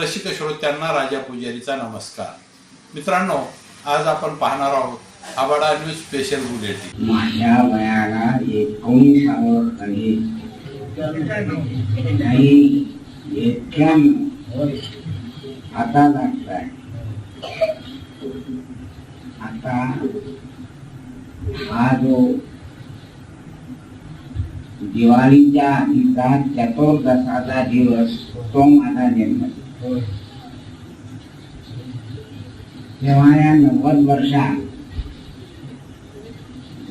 रसिक श्रोत्यांना राजा पुजारीचा नमस्कार. मित्रांनो आज आपण पाहणार आहोत आबाडा न्यूज स्पेशल बुलेटिन. माझ्या वयाला एकोणीसावं आणि एक्क्याण्णव आता लागताय. आता हा जो दिवाळीच्या आधीचा चतुर्दशाचा दिवस तो माझा जन्म तेव्हा या नव्वद वर्षात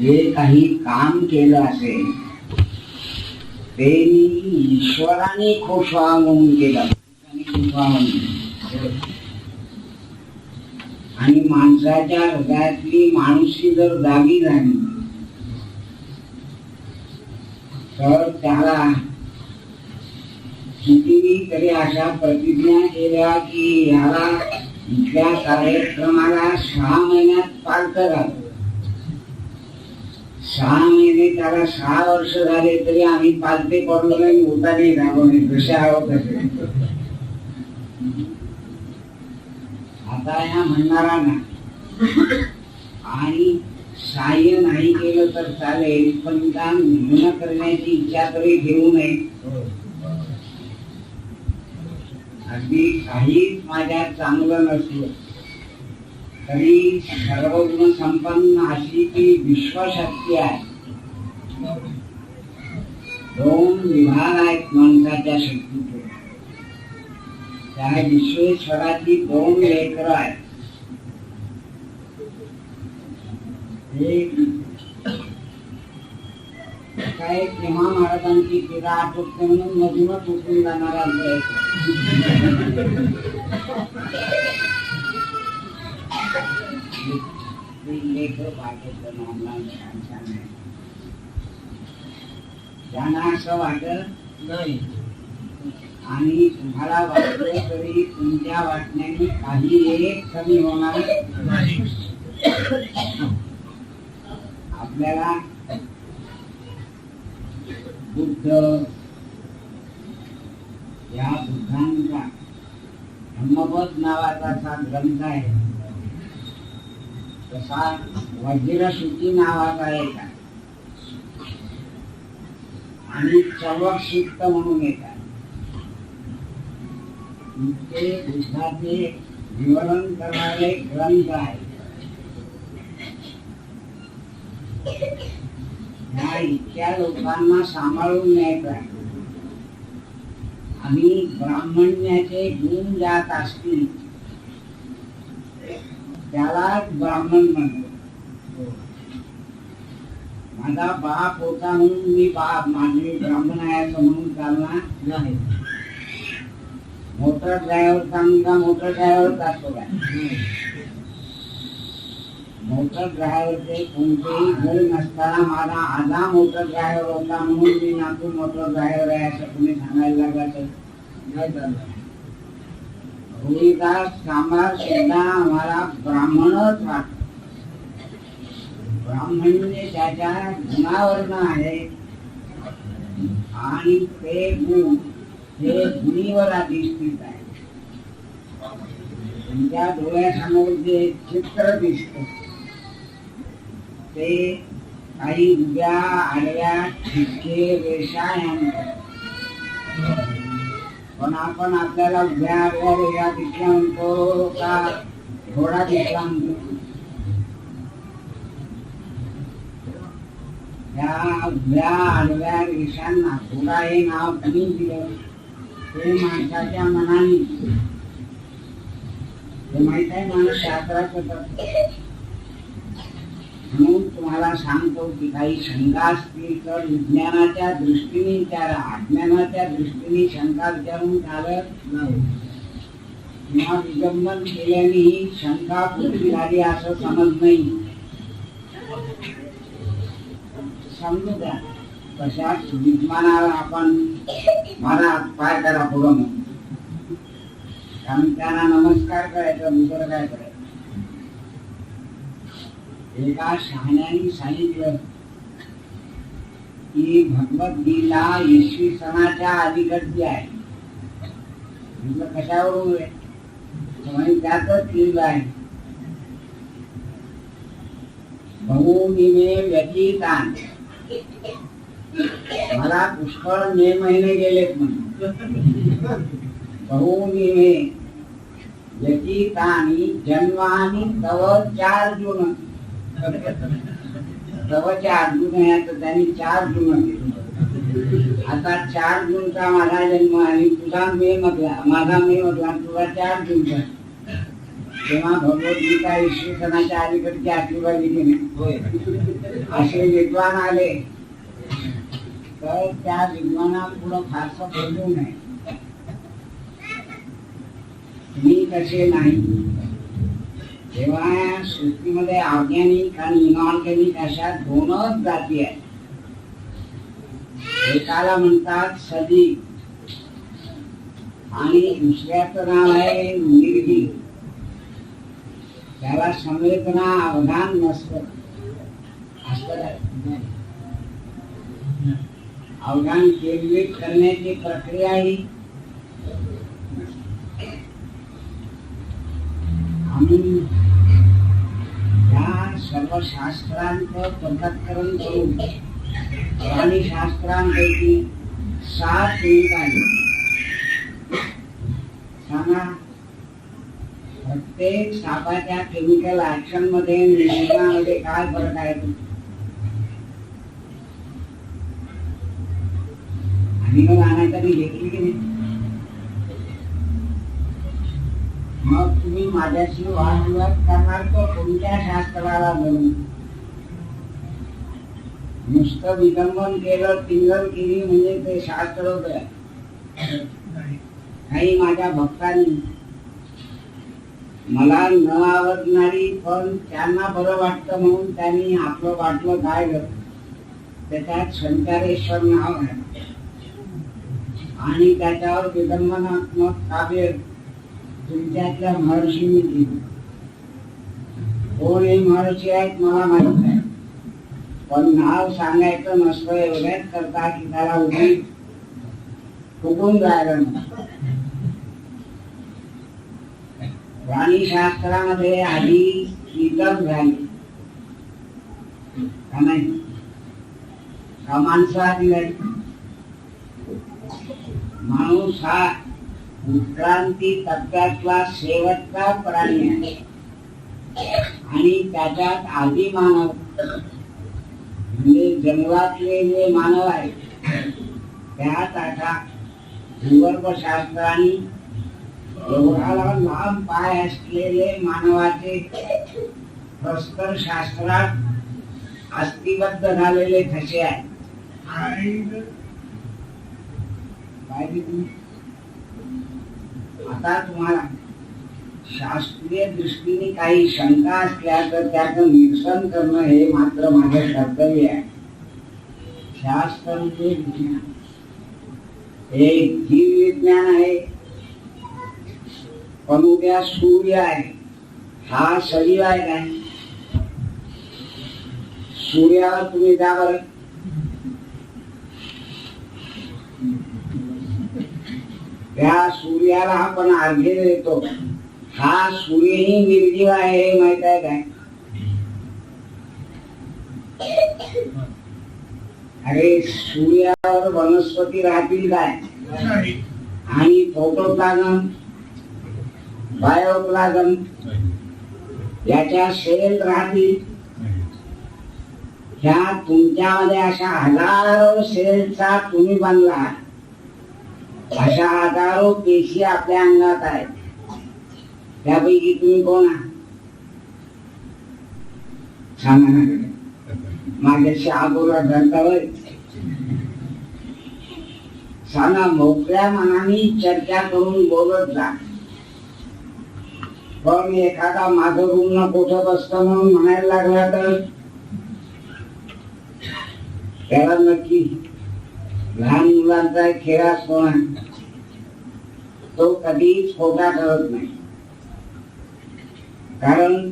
जे काही काम केलं असेल ते मी ईश्वराने खुश व्हा म्हणून केलं आणि खुश व्हा म्हणून. आणि माणसाच्या हृदयातली माणुसकी जर जागी झाली तर त्याला कितीही तरी अशा प्रतिज्ञा केल्या की याला इथल्या कार्यक्रमाला सहा महिन्यात पार करावं सहा महिने त्याला सहा वर्ष झाले तरी आम्ही पालते पडलो नाही होता नाही झालो कसे आहोत आता या म्हणणारा ना आणि सहाय्य नाही केलं तर चालेल पण काम लग्न करण्याची इच्छा तरी घेऊ नये. अगदी काहीच माझ्या चांगलं नसलं. तरी सर्वगुण संपन्न अशी ती विश्वशक्ती आहे. दोन विभाग आहेत माणसाच्या शक्तीचे. त्या विश्वेश्वराची दोन लेकर आहेत. एक काय तेव्हा महाराजांची तिरा आटोपते म्हणून मधूनच उठून जाणारा त्यांना असं वाटत नाही आणि तुम्हाला वाटलं तरी तुमच्या वाटण्याने काही एक कमी होणार नाही आपल्याला बुद्ध या बुद्धांचा धम्मपद नावाचा असा ग्रंथ आहे. तसा वज्रसूची नावाचा एक आहे. आणि चवक सुक्त म्हणून एक आहे. बुद्धाचे विवरण करणारे ग्रंथ आहे. ह्या इतक्या लोकांना सांभाळून न्यायचं आहे. आणि ब्राह्मण्याचे गुण ज्यात असतील त्याला ब्राह्मण म्हणतो. माझा बाप होता म्हणून मी बाप माझे ब्राह्मण आहे असं म्हणून चालणार नाही. मोटर ड्रायव्हर चांगला मोटर ड्रायव्हर असतो काय मोटर ड्रायव्हरचे कोणतेही गुण नसताना माझा आजा मोटर ड्रायव्हर होता म्हणून मी नातू मोटर ड्रायव्हर आहे असं तुम्ही सांगायला लागला नाही चालणार होळीदास कामार सुद्धा आम्हाला ब्राह्मणच वाटत ब्राह्मण्य त्याच्या गुणावरनं आहे आणि ते गुण हे गुणीवर अधिष्ठित आहे डोळ्यासमोर जे चित्र दिसत ते काही उद्या आडव्या ठिपके रेषा यांचं पण आपण आपल्याला उभ्या आडव्या रेषा दिसल्या म्हणतो का? घोडा दिसला म्हणतो. त्या उभ्या आडव्या रेषांना घोडा हे नाव कुणी दिलं. ते माणसाच्या मनाने. हे माहीत आहे माणूस शास्त्राचं तत्व. म्हणून तुम्हाला सांगतो की काही शंका असतील तर विज्ञानाच्या दृष्टीने विचारा. अज्ञानाच्या दृष्टीने शंका विचारून चालत नाही किंवा विलंबन केल्याने ही शंका पूर्ण झाली असं समज नाही समजू द्या. तशाच विद्वानाला आपण मला पाय करा पुढं म्हणून. कारण त्यांना नमस्कार करायचा दुसरं काय करायचं? एका शहाण्याने सांगितलं की भगवद्गीता इसवी सणाच्या अलीकडची आहे. म्हटलं कशावर रे त्यातच लिहिलं आहे. बहुमिने व्यतीतान. मला पुष्कळ मे महिने गेलेत म्हणून बहुमिने व्यतीतानी जन्मानी तव चार जून. आहे तर त्यांनी चार केले आता चार जूनचा माझा जन्म आणि तुझा मे मधला माझा मे मधला तुझा चार जूनचा तेव्हा भगवद्गीता इसवी सणाच्या अलीकडची दिली नाही असे विद्वान आले. तर त्या विद्वानापुढं फारसं बोलू नये मी तसे नाही. तेव्हा या सृष्टीमध्ये ऑर्गॅनिक आणि इनऑर्गॅनिक अशा दोनच जाती आहेत. एकाला म्हणतात सजीव आणि दुसऱ्याचं नाव आहे निर्जीव त्याला संवेदना अवधान नसत. अवधान केंद्रित करण्याची प्रक्रिया ही आम्ही सर्व शास्त्रांचं पृथक्करण करून आणि शास्त्रांपैकी सात निकाली सांगा. प्रत्येक सापाच्या केमिकल ऍक्शनमध्ये नियंत्रणामध्ये काय फरक आहे? आणि मग आणायचं कधी घेतली की नाही? मग तुम्ही माझ्याशी वादविवाद करणार तो कोणत्या शास्त्राला धरून नुसतं विलंबन केलं पिंगल केली म्हणजे ते शास्त्र होत. काही माझ्या भक्तांनी मला न आवडणारी पण त्यांना बरं वाटतं म्हणून त्यांनी आपलं वाटलं काय त्याच्यात शंकरेश्वर नाव आहे. आणि त्याच्यावर विदंबनात्मक काव्य तुमच्यातल्या महर्षींनी दिली कोण हे महर्षी आहेत मला माहीत आहे पण नाव सांगायचं नसतं एवढ्याच करता की त्याला उभी फुकून जायला प्राणीशास्त्रामध्ये आधी इतर झाली. का नाही? का माणसं आधी माणूस हा उत्क्रांती टप्प्यातला शेवटचा प्राणी आहे. आणि त्याच्यात आधी मानव. म्हणजे जंगलातले जे मानव आहेत त्यात आता भूगर्भ शास्त्राने एवढा लांब पाय असलेले मानवाचे प्रस्तर शास्त्रात अस्थिबद्ध झालेले ठसे तुम्ही आता तुम्हाला शास्त्रीय दृष्टीने काही शंका असल्या तर त्याचं निरसन करणं हे मात्र माझं कर्तव्य आहे. शास्त्र म्हणजे विज्ञान हे जीव विज्ञान आहे. पण उद्या सूर्य आहे. हा शरीर आहे काय सूर्यावर तुम्ही जा बरं. त्या सूर्याला आपण अर्घ्य देतो. हा सूर्यही निर्जीव आहे हे माहीत आहे काय? अरे सूर्यावर वनस्पती राहतील काय? आणि फोटोप्लाझम बायोप्लाझम याच्या सेल राहतील. ह्या तुमच्यामध्ये अशा हजारो सेलचा तुम्ही बनला अशा हजारो पेशी आपल्या अंगात आहेत. त्यापैकी तुम्ही कोण आहात? सांगा ना. माझ्याशी अगोदर धरता होय. मोकळ्या मनाने चर्चा करून बोलत जा. पण एखादा माझं रुग्ण कोठत असत म्हणून म्हणायला लागला तर? त्याला नक्की लहान मुलांचा खेळा खेळ असतो तो कधीच खोटा ठरत नाही. कारण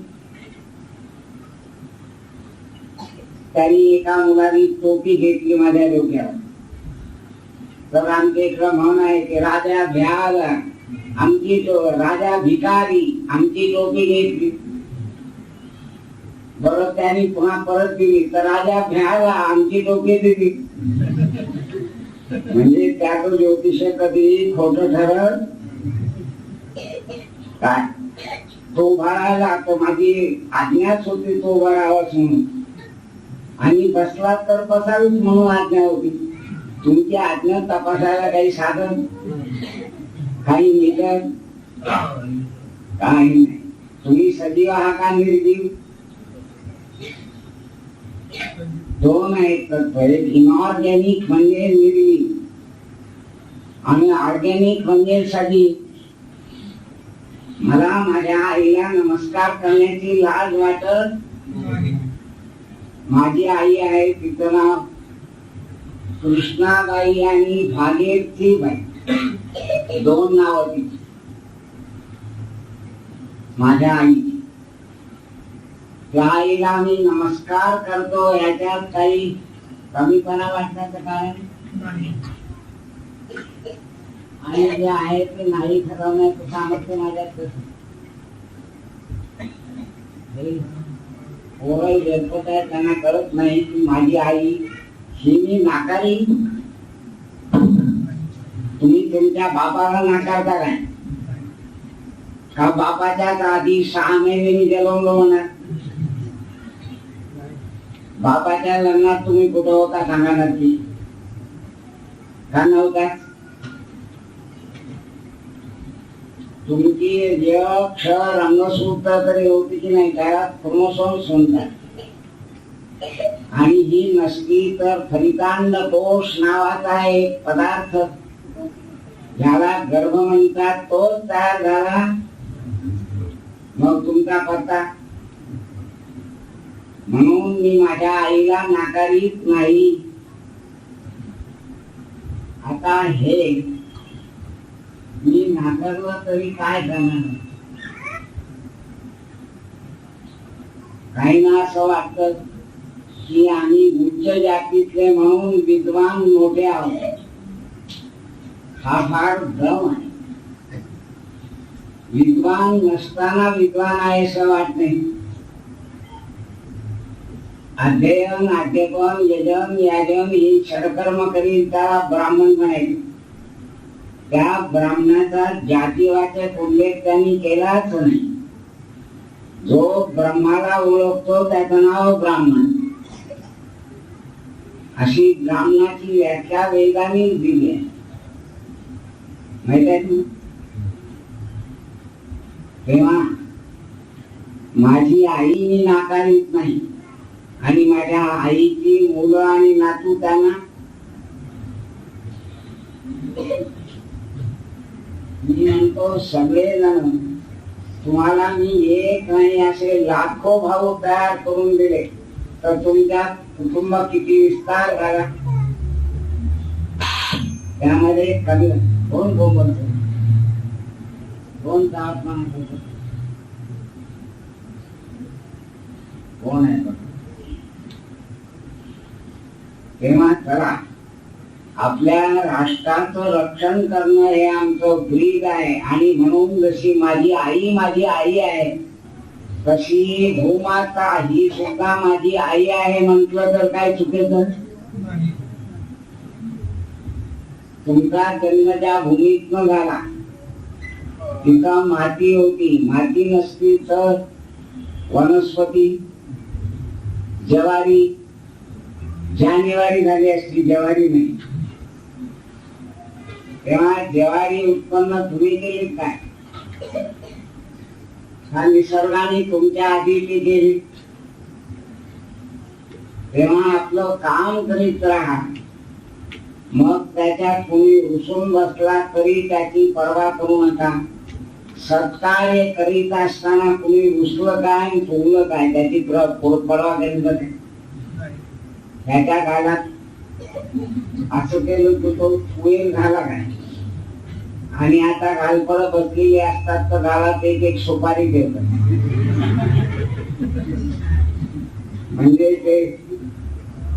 त्यांनी एका मुलाने टोपी घेतली माझ्या डोक्यावर. तर आमच्या इकडं म्हण आहे की राजा भ्याला आमची तो राजा भिकारी आमची टोपी घेतली. बरं त्यांनी पुन्हा परत दिली तर राजा भ्याला आमची टोपी दिली. म्हणजे त्याचं ज्योतिष कधी खोट ठरत काय? तो भरायला तो माझी आज्ञाच होती तो भरावाच म्हणून. आणि बसला तर बसावीच म्हणून आज्ञा होती. तुमची आज्ञा तपासायला काही साधन? काही निधन? काही नाही. तुम्ही सजीव आहात का निर्जीव? दोन आहेत तत्व एक इनऑर्गॅनिक म्हणजे निर्जीव आणि ऑर्गॅनिक म्हणजे सजीव मला माझ्या आईला नमस्कार करण्याची लाज वाटत? माझी आई आहे तिचं नाव कृष्णाबाई आणि भागीरथी बाई. दोन नाव तिची. माझ्या आईची. त्या आईला मी नमस्कार करतो याच्यात काही कमीपणा वाटण्याचं कारण? आणि जे आहे ते नाही ठरवण्याचं सामर्थ्य माझ्यात पोरं जन्मत आहे त्यांना कळत नाही की माझी आई ही मी नाकारी. तुम्ही तुमच्या बापाला नाकारता काय? का बापाच्याच आधी सहा महिने मी जन्मलो म्हणा? बापाच्या लग्नात तुम्ही कुठं होता सांगा नक्की? हो का? नव्हता तुमची जे क्ष रंगसूत्र तरी होती की नाही त्याला क्रोमोसोम म्हणतात आणि ही नसली तर फलितांड कोश नावाचा एक पदार्थ. ज्याला गर्भ म्हणतात तोच तयार झाला. मग तुमचा पत्ता? म्हणून मी माझ्या आईला नाकारित नाही. आता हे मी नाकारलं तरी काय करणार काही ना असं वाटत की आम्ही उच्च जातीतले म्हणून विद्वान मोठे आहोत. हा फार भ्रम आहे. विद्वान नसताना विद्वान आहे असं वाटत नाही अध्ययन अध्यापन यजन याजन ही षडकर्म करीता ब्राह्मण म्हणायचे. त्या ब्राह्मणाचा जातीवाचक उल्लेख त्यांनी केलाच नाही. जो ब्रह्माला ओळखतो त्याचं नाव ब्राह्मण. अशी ब्राह्मणाची व्याख्या वेगाने दिली आहे. माहीत आहे तेव्हा माझी आई मी नाकारीत नाही. आणि माझ्या आईची मुलं आणि नातू त्यांना मी म्हणतो सगळेजण तुम्हाला मी एक नाही असे लाखो भाऊ तयार करून दिले. तर तुमच्या कुटुंब किती विस्तार झाला. त्यामध्ये कमी कोण बोलतो कोण तापमान कोण आहे तेव्हा चला. आपल्या राष्ट्राचं रक्षण करणं हे आमचं ब्रीद आहे. आणि म्हणून जशी माझी आई माझी आई आहे तशी भूमाता ही सुद्धा माझी आई आहे म्हटलं तर काय चुकीचं तुमचा जन्म ज्या भूमीतनं झाला तिथं माती होती. माती नसती तर वनस्पती ज्वारी जानेवारी झाली असती जवारी नाही. तेव्हा जवारी उत्पन्न तुम्ही केली काय? हा निसर्गाने तुमच्या आधी ती केली. तेव्हा आपलं काम करीत राहा. मग त्याच्यात कोणी रुसून बसला तरी त्याची पर्वा करू नका. सत्कार्य करीत असताना कुणी रुसलं काय आणि फुगलं काय? त्याची पर्वा करीत बसे. त्याच्या काळात असं केलं की तो फुगेल झाला काय आणि आता गालपड बसलेली असतात तर गावात एक एक सुपारी ठेवतात म्हणजे ते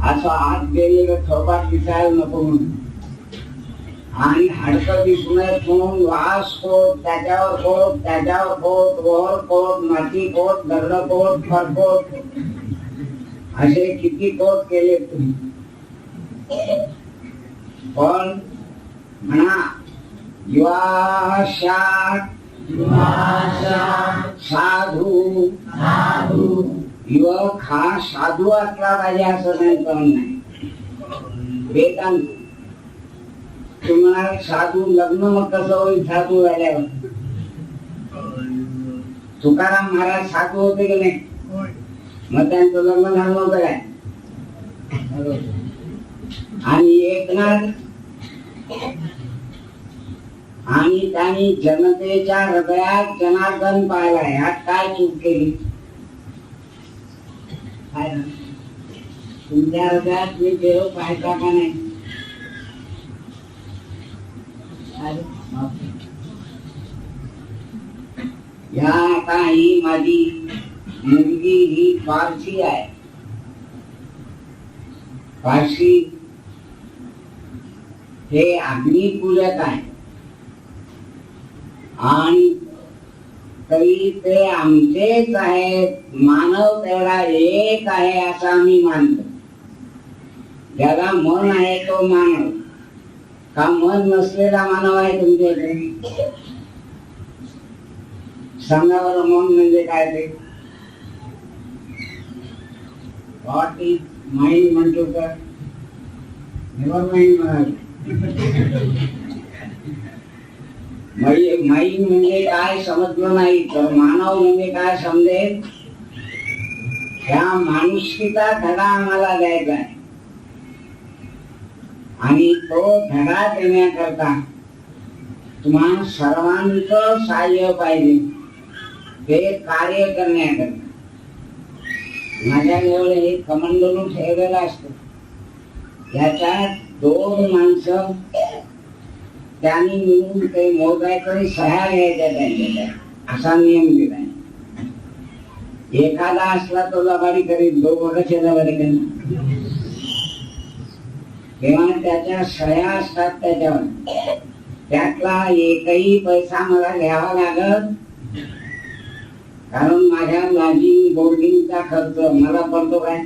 असं आत गेलेलं थोपाट दिसायला नको म्हणून. आणि हाडकं दिसू म्हणून वास कोट त्याच्यावर कोट त्याच्यावर कोट वर कोट माती कोट दगड कोट फरकोट असे किती कोट केले तुम्ही पण म्हणा युवाशात साधू। युवक, हा, साधू असला पाहिजे असं नाही पण नाही वेदांत। तुम्हाला साधू लग्न मग कसं होईल साधू झाल्यावर तुकाराम महाराज साधू होते की नाही? मग त्यांचं लग्न झालं नव्हतं काय? आणि एकनाथ आणि त्यांनी जनतेच्या हृदयात जनार्दन पाहिला. ह्यात काय चूक केली? तुमच्या हृदयात मी देव पाहायचा का नाही? या आता ही माझी मुलगी ही पारशी आहे. पारशी हे अग्निपूजक आहे. आणि तरी ते आमचेच आहेत. मानव तेवढा एक आहे असं आम्ही मानतो. ज्याला मन आहे तो मानव. का मन नसलेला मानव आहे तुमच्याकडे? सांगा बरं मन म्हणजे काय ते? नेव्हर माइंड माइंड म्हणजे काय समजलं नाही तर मानव म्हणजे काय समजेल माणुसकीचा धडा आम्हाला द्यायचा आणि तो धडा देण्याकरता तुम्हाला सर्वांचं सहाय्य पाहिजे. ते कार्य करण्याकरता. माझ्याजवळ एक कमंडलू ठेवलेला असतो. याच्यात दोन माणसं त्यांनी मिळून ते मोजायचं आणि सह्या घ्यायच्या त्यांच्या असा नियम दिलाय. एखादा असला तो लबाडी करीत दोघं कसे लबाडी करणार किंवा त्याच्या सह्या असतात त्याच्यावर. त्यातला एकही पैसा मला घ्यावा लागत कारण माझ्या लॉजिंग बोर्डिंगचा खर्च मला पडतो काय?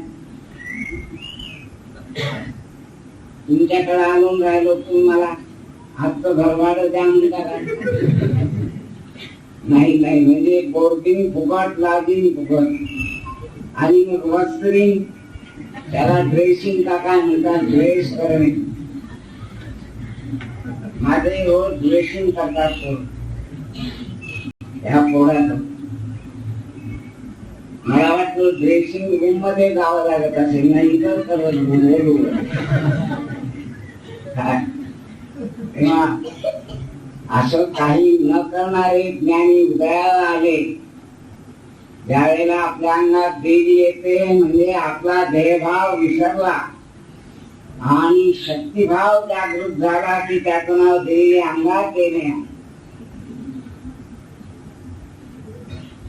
तुमच्याकडे आणून राहिलो तुम्ही मला. आजचं घरवाड द्या म्हणता काय नाही नाही म्हणजे बोर्डिंग फुकट लॉजिंग फुकट. आणि मग वस्त्रिंग त्याला ड्रेसिंग का काय म्हणतात ड्रेस करणे. माझे रोज ड्रेसिंग करतात या पोळ्याचं मला वाटतं ड्रेसिंग रूममध्ये जावं लागत असेल नाही तर सर्व बोलू काय? तेव्हा असं काही न करणारे ज्ञानी उदयाला आले. ज्यावेळेला आपल्या अंगात देवी येते म्हणजे आपला देहभाव विसरला. आणि शक्तिभाव जागृत झाला की त्याचं नाव देवी अंगात येणे.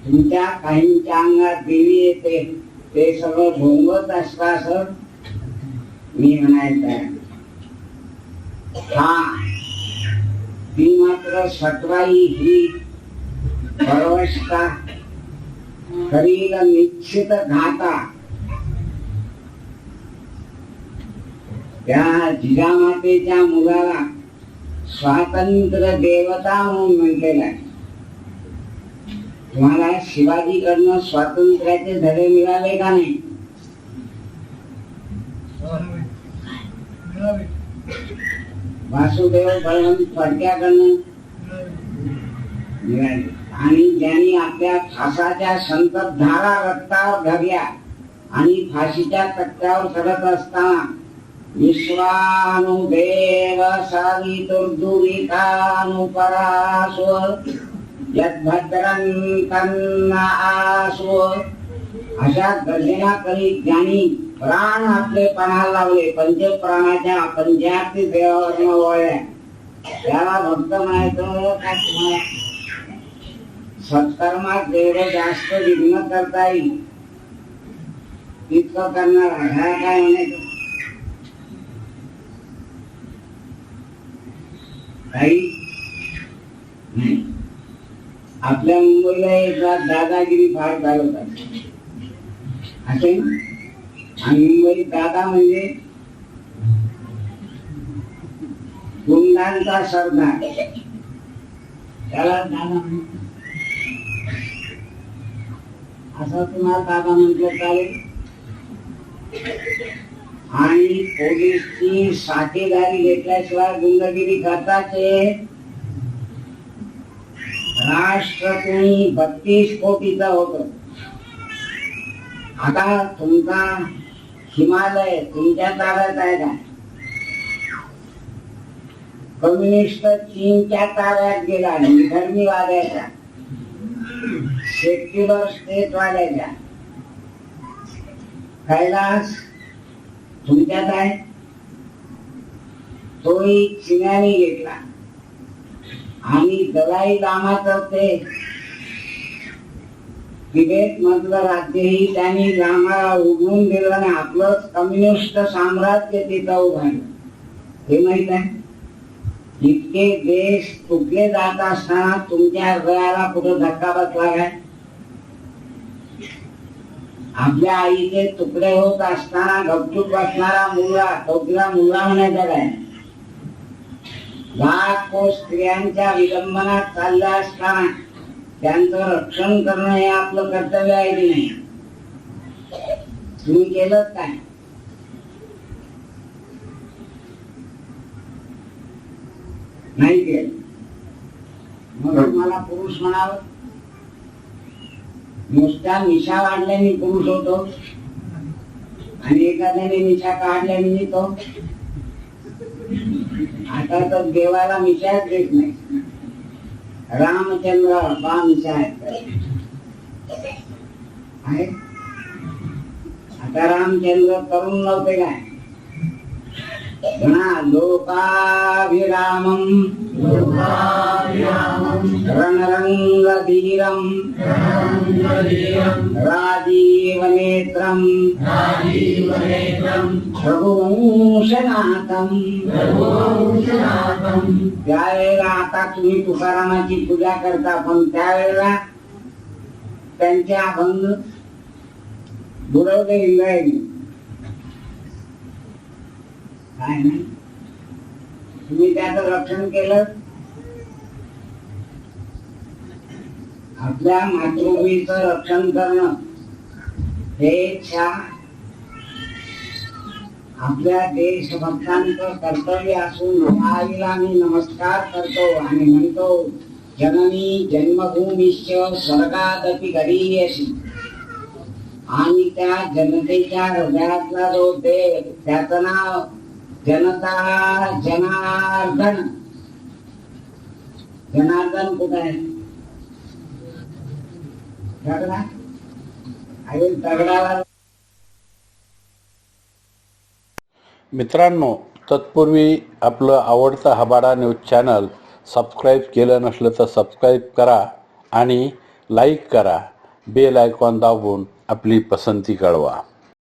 तुमच्या काहींच्या अंगात देवी येते ते सगळं झोंगत असता सर मी म्हणायचं आहे. हा ती मात्र सटवाई ही परवशता शरीर निश्चित घाता. त्या जिजामातेच्या मुलाला स्वातंत्र्य देवता म्हणून म्हटलेला आहे. तुम्हाला शिवाजीकडनं स्वातंत्र्याचे धडे मिळाले का नाही? वासुदेव बळवंत फडक्याकडनं मिळाले. आणि ज्यांनी आपल्या फासाच्या संततधारा रक्तावर धरल्या आणि फाशीच्या तक्त्यावर चढत असताना विश्वानुदेव सवितुर्दुरितानुपरासुर यद्भद्रं आसु अशा गर्जना करीत ज्यांनी प्राण आपले पणाला लावले. पंच प्राणाच्या पंचायती देवावर वळल्या त्याला भक्त म्हणायचं काय तुम्हाला? सत्कर्मात जेवढं जास्त विघ्न करता येईल. तितकं करणार आहे. काय म्हणायचं? काही? नाही. आपल्या मुंबईला एकदा दादागिरी फार चालवतात. असे? आणि मुंबई दादा म्हणजे? गुंडांचा सरदार. त्याला दादा असं तुम्हाला दादा म्हटलं चालेल? आणि पोलीसची साठेदारी घेतल्याशिवाय गुंडगिरी करताचे राष्ट्र तुम्ही बत्तीस कोटीचा होत. आता तुमचा हिमालय तुमच्या ताब्यात आहे का? कम्युनिस्ट चीनच्या ताब्यात गेला निधर्मी वागायचा सेक्युलर स्टेट वागायचा कैलास तुमच्यात आहे? तोही चिन्याने घेतला. आणि दलाई लामाचं ते तिबेट मधलं राज्यही त्यांनी लामाला उघडून दिलं आणि आपलं कम्युनिस्ट साम्राज्य तिथं उभारलं. हे माहीत आहे? इतके देश तुटले जात असताना तुमच्या हृदयाला कुठं धक्का बसला काय? आपल्या आईचे तुकडे होत असताना गपचूप बसणारा मुलगा तो तिला मुलगा म्हणायचा काय? लाखो स्त्रियांच्या विलंबनात चालला असताना त्यांचं रक्षण करणं हे आपलं कर्तव्य आहे की नाही? तुम्ही केलं काय? नाही केलं. मग मला पुरुष म्हणावं. नुसत्या निशा वाढल्याने पुरुष होतो. आणि एखाद्याने निशा काढल्याने तो. आता तर देवाला मिशाच देत नाही. रामचंद्र बा आहेत आहे? आता रामचंद्र तरुण नव्हते काय? लोकाभिरामम् रणरङ्गधीरम् राजीवनेत्रम् प्रभुवंशनाथम् त्यावेळेला आता तुम्ही तुकारामाची पूजा करता पण त्यावेळेला त्यांचे अभंग दुरवले इंद्रायणी काय नाही तुम्ही त्याचं रक्षण केलं. आपल्या मातृभूमीच रक्षण करणं हे त्या आपल्या देशभक्तांचं कर्तव्य असून आईला मी नमस्कार करतो आणि म्हणतो जननी जन्मभूमीश्च स्वर्गादपि गरीयसी. आणि त्या जनतेच्या हृदयातला जो देव त्याचं नाव जनता जनार्दन. जनार्दन कुठं आहे? दगडा मित्रांनो तत्पूर्वी आपलं आवडतं हबाडा न्यूज चॅनल सबस्क्राईब केलं नसलं तर सबस्क्राईब करा आणि लाईक करा. बेल आयकॉन दाबून आपली पसंती कळवा.